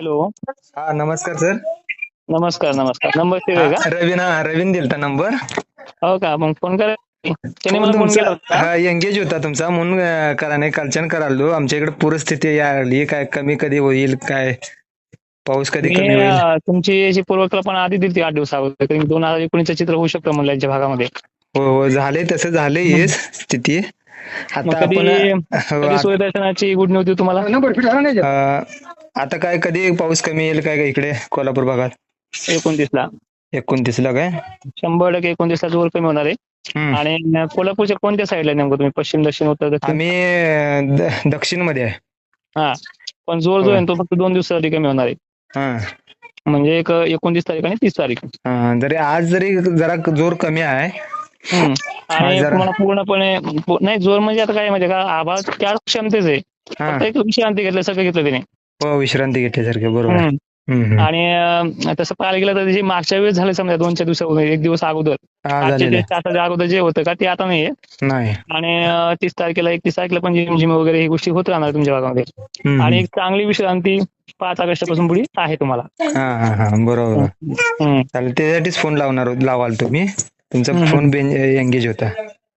Hello. हा नमस्कार sir. नमस्कार नमस्कार. नंबर सेव्ह आहे का? रवीन हा रवीन दिलता नंबर. हो का? मग फोन करा. त्याने मला फोन तुमचा केला होता हा एंगेज होता तुमचा. म्हणून अं, करा नाही कालच्यान करालो आमच्या इकडे पूरस्थिती यायला काय कमी कधी होईल काय? पाऊस कधी कमी होईल? अं, तुमची याची पूर्वकल्पना आधी दिली आठ दिवसावर. दोन हजार एकोणीसचं चित्र होऊ शकतं म्हणलं यांच्या भागामध्ये. हो हो झाले तसं झाले हेच स्थिती. मग आता कधी आपण हो, कधी सोय दर्शनाची गुड न्यूज देऊ तुम्हाला? अं, आता काय कधी पाऊस कमी येईल काय काय इकडे कोल्हापूर भागात? एकोणतीस ला एकोणतीस ला काय? शंभर टक्के एकोणतीस ला जोर कमी होणार आहे. हम्म. आणि कोल्हापूरच्या कोणत्या साईडला नेमकं तुम्ही? पश्चिम दक्षिण उत्तर दक्षिण? आम्ही दक्षिणमध्ये आहे. हा. पण जोर जो आहे ना, तो फक्त दोन दिवसासाठी कमी होणार आहे. हा. म्हणजे एक एकोणतीस तारीख आणि तीस तारीख. हा, जरी आज जरी जरा जोर कमी आहे हम्म. आणि जरा- तुम्हाला पूर्णपणे पू- नाही जोर म्हणजे आता काय माहितीये का? आभाळ त्या क्षमतेच आहे. हा. फक्त एक विश्रांती घेतलं सगळं घेतलं त्याने हो विश्रांती घेतल्यासारखे बरोबर. आणि तसं पाहायला गेलं तर जे मागच्या वेळेस झालं समजा दोनच्या दिवसाअगोदर एक दिवस अगोदर. तासाच्या अगोदर जे होतं का ते आता नाहीये. नाही. आणि तीस तारखेला एकतीस तारखेला पण जिम जिम वगैरे ही गोष्टी होत राहणार तुमच्या भागामध्ये. आणि एक चांगली विश्रांती पाच ऑगस्टपासून पुढे आहे तुम्हाला. बरोबर. त्यासाठीच फोन लावणार लावाल तुम्ही. तुमचा. फोन एंगेज होता.